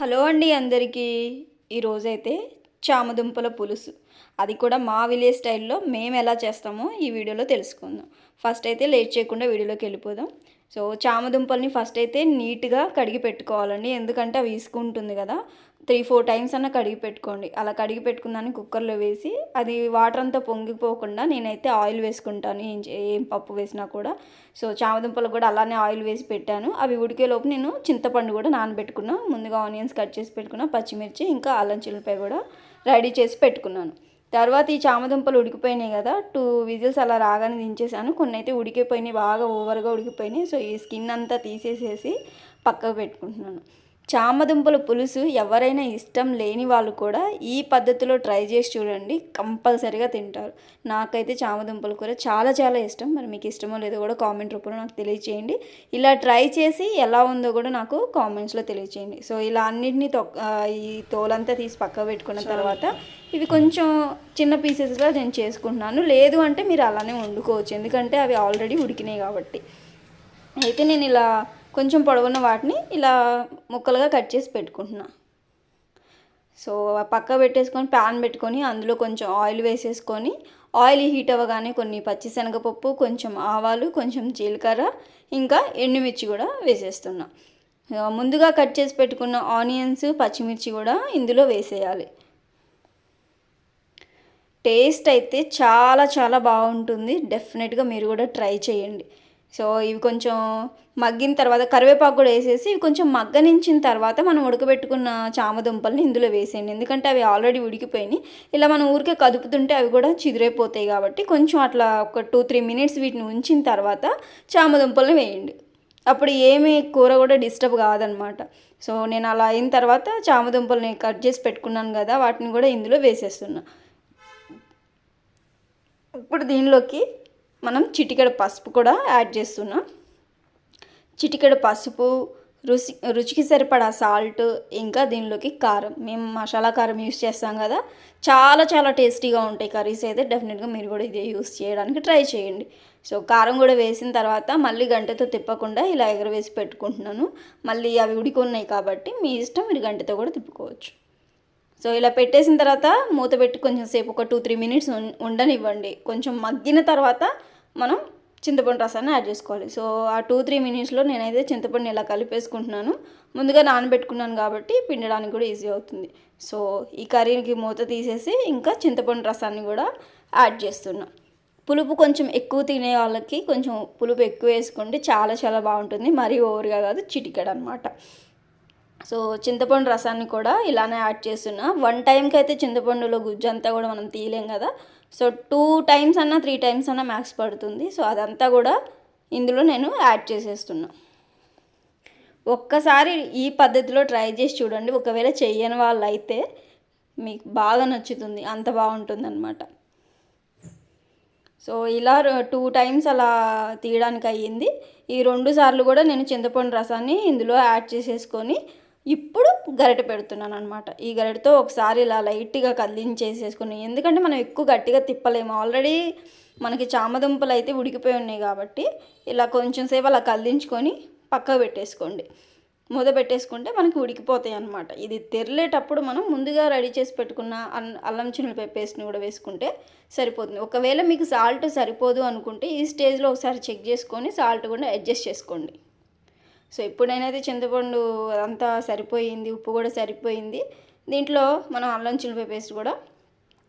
Hello అండి అందరికీ. ఈరోజైతే చామదుంపల పులుసు. అది కూడా మా విలేజ్ స్టైల్లో మేము ఎలా చేస్తామో ఈ వీడియోలో తెలుసుకుందాం. ఫస్ట్ అయితే లేట్ చేయకుండా వీడియోలోకి వెళ్ళిపోదాం. సో చామదుంపల్ని ఫస్ట్ అయితే నీట్గా కడిగి పెట్టుకోవాలండి. ఎందుకంటే అవి ఇసుకుంటుంది కదా. త్రీ ఫోర్ టైమ్స్ అన్న కడిగి పెట్టుకోండి. అలా కడిగి పెట్టుకుందాన్ని కుక్కర్లో వేసి అది వాటర్ అంతా పొంగిపోకుండా నేనైతే ఆయిల్ వేసుకుంటాను. ఏం ఏం పప్పు వేసినా కూడా. సో చామదుంపలు కూడా అలానే ఆయిల్ వేసి పెట్టాను. అవి ఉడికేలోపు నేను చింతపండు కూడా నానబెట్టుకున్నా. ముందుగా ఆనియన్స్ కట్ చేసి పెట్టుకున్నా పచ్చిమిర్చి ఇంకా అల్లం చిల్లిపాయ కూడా రెడీ చేసి పెట్టుకున్నాను. తర్వాత ఈ చామదుంపలు ఉడికిపోయినాయి కదా. టూ విజిల్స్ అలా రాగానే దించేసాను. కొన్ని అయితే ఉడికిపోయినాయి బాగా ఓవర్గా ఉడికిపోయినాయి. సో ఈ స్కిన్ అంతా తీసేసేసి పక్కకు పెట్టుకుంటున్నాను. చామదుంపల పులుసు ఎవరైనా ఇష్టం లేని వాళ్ళు కూడా ఈ పద్ధతిలో ట్రై చేసి చూడండి. కంపల్సరీగా తింటారు. నాకైతే చామదుంపల కూర చాలా చాలా ఇష్టం. మరి మీకు ఇష్టమో లేదో కూడా కామెంట్ రూపంలో నాకు తెలియచేయండి. ఇలా ట్రై చేసి ఎలా ఉందో కూడా నాకు కామెంట్స్లో తెలియచేయండి. సో ఇలా అన్నిటినీ ఈ తోలంతా తీసి పక్క పెట్టుకున్న తర్వాత ఇవి కొంచెం చిన్న పీసెస్గా నేను చేసుకుంటున్నాను. లేదు అంటే మీరు అలానే వండుకోవచ్చు. ఎందుకంటే అవి ఆల్రెడీ ఉడికినాయి కాబట్టి. అయితే నేను ఇలా కొంచెం పొడవున్న వాటిని ఇలా ముక్కలుగా కట్ చేసి పెట్టుకుంటున్నా. సో పక్క పెట్టేసుకొని ప్యాన్ పెట్టుకొని అందులో కొంచెం ఆయిల్ వేసేసుకొని ఆయిల్ హీట్ అవ్వగానే కొన్ని పచ్చిశనగపప్పు కొంచెం ఆవాలు కొంచెం జీలకర్ర ఇంకా ఎండుమిర్చి కూడా వేసేస్తున్నా. ముందుగా కట్ చేసి పెట్టుకున్న ఆనియన్స్ పచ్చిమిర్చి కూడా ఇందులో వేసేయాలి. టేస్ట్ అయితే చాలా చాలా బాగుంటుంది. డెఫినెట్గా మీరు కూడా ట్రై చేయండి. సో ఇవి కొంచెం మగ్గిన తర్వాత కరివేపాకు కూడా వేసేసి ఇవి కొంచెం మగ్గనించిన తర్వాత మనం ఉడకబెట్టుకున్న చామదుంపల్ని ఇందులో వేసేయండి. ఎందుకంటే అవి ఆల్రెడీ ఉడికిపోయినాయి. ఇలా మనం ఊరికే కదుపుతుంటే అవి కూడా చిదిరైపోతాయి కాబట్టి కొంచెం అట్లా ఒక టూ త్రీ మినిట్స్ వీటిని ఉంచిన తర్వాత చామదుంపల్ని వేయండి. అప్పుడు ఏమీ కూర కూడా డిస్టర్బ్ కాదనమాట. సో నేను అలా అయిన తర్వాత చామదుంపల్ని కట్ చేసి పెట్టుకున్నాను కదా వాటిని కూడా ఇందులో వేసేస్తున్నా. ఇప్పుడు దీనిలోకి మనం చిటికెడ పసుపు కూడా యాడ్ చేస్తున్నాం. చిటికెడ పసుపు రుచి రుచికి సరిపడా సాల్ట్ ఇంకా దీనిలోకి కారం. మేము మసాలా కారం యూస్ చేస్తాం కదా చాలా చాలా టేస్టీగా ఉంటాయి కర్రీస్ అయితే. డెఫినెట్గా మీరు కూడా ఇదే యూస్ చేయడానికి ట్రై చేయండి. సో కారం కూడా వేసిన తర్వాత మళ్ళీ గంటతో తిప్పకుండా ఇలా ఎగరవేసి పెట్టుకుంటున్నాను. మళ్ళీ అవి ఉడికున్నాయి కాబట్టి మీ ఇష్టం మీరు గంటతో కూడా తిప్పుకోవచ్చు. సో ఇలా పెట్టేసిన తర్వాత మూత పెట్టి కొంచెం సేపు ఒక టూ త్రీ మినిట్స్ ఉండనివ్వండి. కొంచెం మగ్గిన తర్వాత చింతపండు రసాన్ని యాడ్ చేసుకోవాలి. సో ఆ టూ త్రీ మినిట్స్లో నేనైతే చింతపండుని ఇలా కలిపేసుకుంటున్నాను. ముందుగా నానబెట్టుకున్నాను కాబట్టి పిండడానికి కూడా ఈజీ అవుతుంది. సో ఈ కర్రీకి మూత తీసేసి ఇంకా చింతపండు రసాన్ని కూడా యాడ్ చేస్తున్నా. పులుపు కొంచెం ఎక్కువ తినే వాళ్ళకి కొంచెం పులుపు ఎక్కువ వేసుకోండి చాలా చాలా బాగుంటుంది. మరీ ఓవర్గా కాదు చిటికెడు అనమాట సో చింతపండు రసాన్ని కూడా ఇలానే యాడ్ చేస్తున్నా. వన్ టైంకి అయితే చింతపండులో గుజ్జు అంతా కూడా మనం తీయలేం కదా. సో టూ టైమ్స్ అన్నా త్రీ టైమ్స్ అన్నా మ్యాక్స్ పడుతుంది. సో అదంతా కూడా ఇందులో నేను యాడ్ చేసేస్తున్నా. ఒక్కసారి ఈ పద్ధతిలో ట్రై చేసి చూడండి. ఒకవేళ చెయ్యని వాళ్ళు అయితే మీకు బాగా నచ్చుతుంది. అంత బాగుంటుంది అనమాట సో ఇలా టూ టైమ్స్ అలా తీయడానికి అయ్యింది. ఈ రెండు సార్లు కూడా నేను చింతపండు రసాన్ని ఇందులో యాడ్ చేసేసుకొని ఇప్పుడు గరిటె పెడుతున్నాను అనమాట ఈ గరిటెతో ఒకసారి ఇలా లైట్గా కదిలించేసేసుకుని ఎందుకంటే మనం ఎక్కువ గట్టిగా తిప్పలేము. ఆల్రెడీ మనకి చామదుంపలు అయితే ఉడికిపోయి ఉన్నాయి కాబట్టి ఇలా కొంచెం సేపు అలా కదిలించుకొని పక్కకు పెట్టేసుకోండి. మూత పెట్టేసుకుంటే మనకి ఉడికిపోతాయి అనమాట ఇది తెరలేటప్పుడు మనం ముందుగా రెడీ చేసి పెట్టుకున్న అన్- అల్లం చిన్నులపై పేస్ట్ని కూడా వేసుకుంటే సరిపోతుంది. ఒకవేళ మీకు సాల్ట్ సరిపోదు అనుకుంటే ఈ స్టేజ్లో ఒకసారి చెక్ చేసుకొని సాల్ట్ కూడా అడ్జస్ట్ చేసుకోండి. సో ఇప్పుడైనైతే చింతపండు అంతా సరిపోయింది ఉప్పు కూడా సరిపోయింది. దీంట్లో మనం అల్లం చిన్నులపై పేస్ట్ కూడా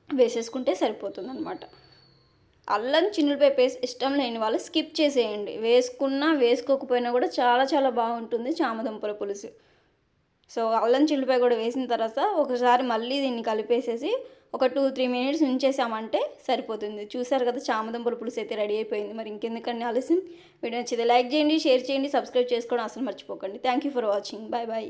వేసేసుకుంటే సరిపోతుంది అనమాట అల్లం చిన్నులపై పేస్ట్ ఇష్టం లేని వాళ్ళు స్కిప్ చేసేయండి. వేసుకున్నా వేసుకోకపోయినా కూడా చాలా చాలా బాగుంటుంది చామదుంపల పులుసు. సో అల్లం చిల్లిపాయ కూడా వేసిన తర్వాత ఒకసారి మళ్ళీ దీన్ని కలిపేసేసి ఒక టూ త్రీ మినిట్స్ ఉంచేసామంటే సరిపోతుంది. చూసారు కదా చామదంపుల పులుసు అయితే రెడీ అయిపోయింది. మరి ఇంకెందుకండి ఆలస్యం? వీడియో నచ్చితే లైక్ చేయండి షేర్ చేయండి సబ్స్క్రైబ్ చేసుకోవడం అసలు మర్చిపోకండి. Thank you for watching bye bye